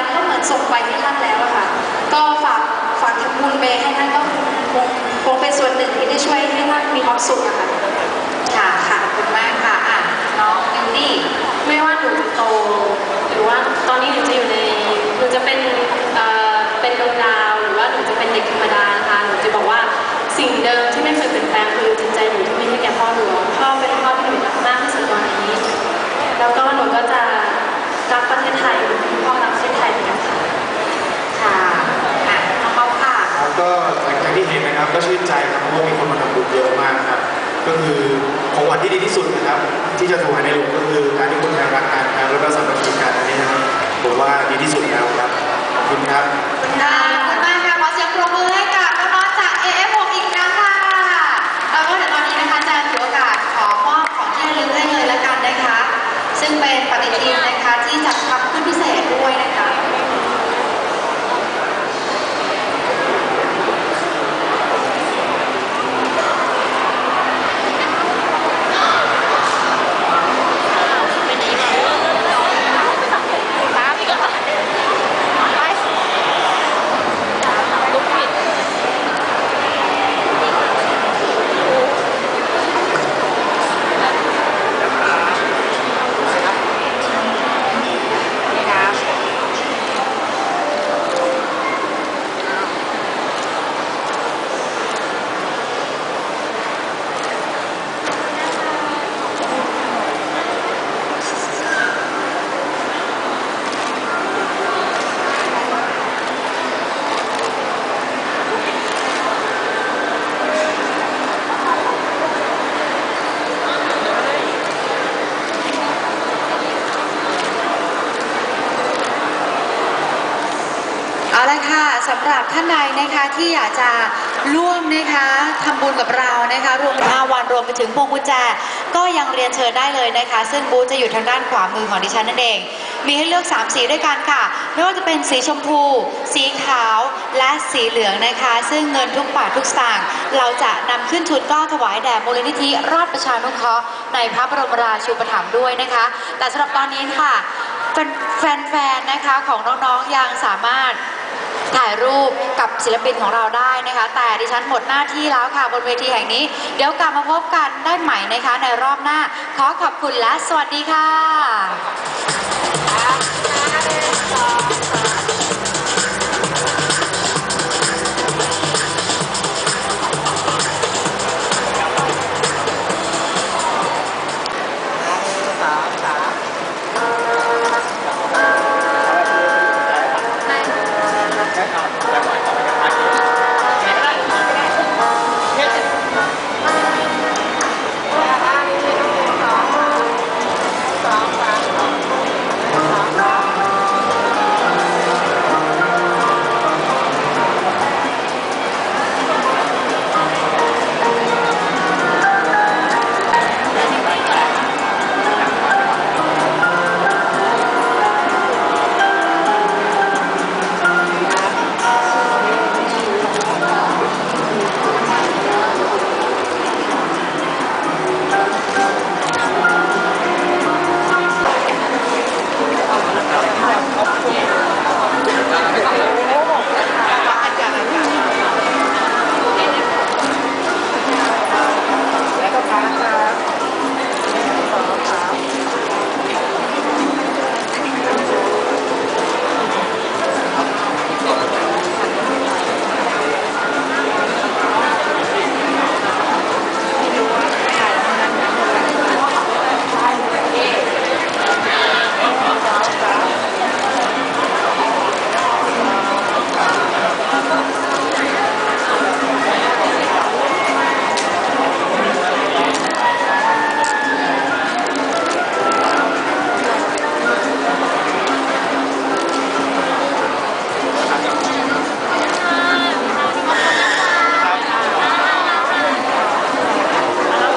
น์ก็เหมือนส่งไปให้ท่านแล้วอะค่ะ ก็ฝากฝากทำบุญไปให้ท่านก็คงคงเป็นส่วนหนึ่งที่ได้ช่วยให้ท่านมีความสุขอะค่ะค่ะ ค่ะขอบคุณมากค่ะอะน้องมินดี้ไม่ว่าหนูจะโต ที่เห็นนะครับ ก็ชื่นใจครับเพราะว่ามีคนมาทำบุญเยอะมากครับ ก็คือของวัดที่ดีที่สุดนะครับ ที่จะถวายในหลวงก็คือการที่คนไทยรักกันครับแล้วก็สามัคคีกันอันนี้นะครับผมว่าดีที่สุดแล้วครับขอบคุณครับ ค่ะขอบคุณมากค่ะขอเสียงปรบมือให้กับน้องๆจาก AF6 อีกครั้งค่ะแล้วก็เดี๋ยวตอนนี้นะคะจะถือโอกาสขอมอบของที่ระลึกให้เลยละกันนะคะ ซึ่งเป็นปฏิทินนะคะที่จัดทำขึ้นพิเศษด้วยนะคะ เอาละค่ะสำหรับท่านใดนะคะที่อยากจะร่วมนะคะทำบุญกับเรานะคะรวม5วันรวมไปถึงพวงกุญแจก็ยังเรียนเชิญได้เลยนะคะ ซึ่งบูธจะอยู่ทางด้านขวามือของดิฉันนั่นเอง มีให้เลือก 3 สีด้วยกันค่ะไม่ว่าจะเป็นสีชมพู สีขาวและสีเหลืองนะคะ ซึ่งเงินทุกบาททุกสตางค์เราจะนำขึ้นทุนกล้าถวายแด่มูลนิธิราชประชานุเคราะห์ในพระบรมราชูปถัมภ์ด้วยนะคะ แต่สำหรับตอนนี้ค่ะแฟนๆนะคะของน้องๆยังสามารถ ถ่ายรูปกับศิลปินของเราได้นะคะ แต่ดิฉันหมดหน้าที่แล้วค่ะบนเวทีแห่งนี้ เดี๋ยวกลับมาพบกันได้ใหม่นะคะในรอบหน้า ขอขอบคุณและสวัสดีค่ะ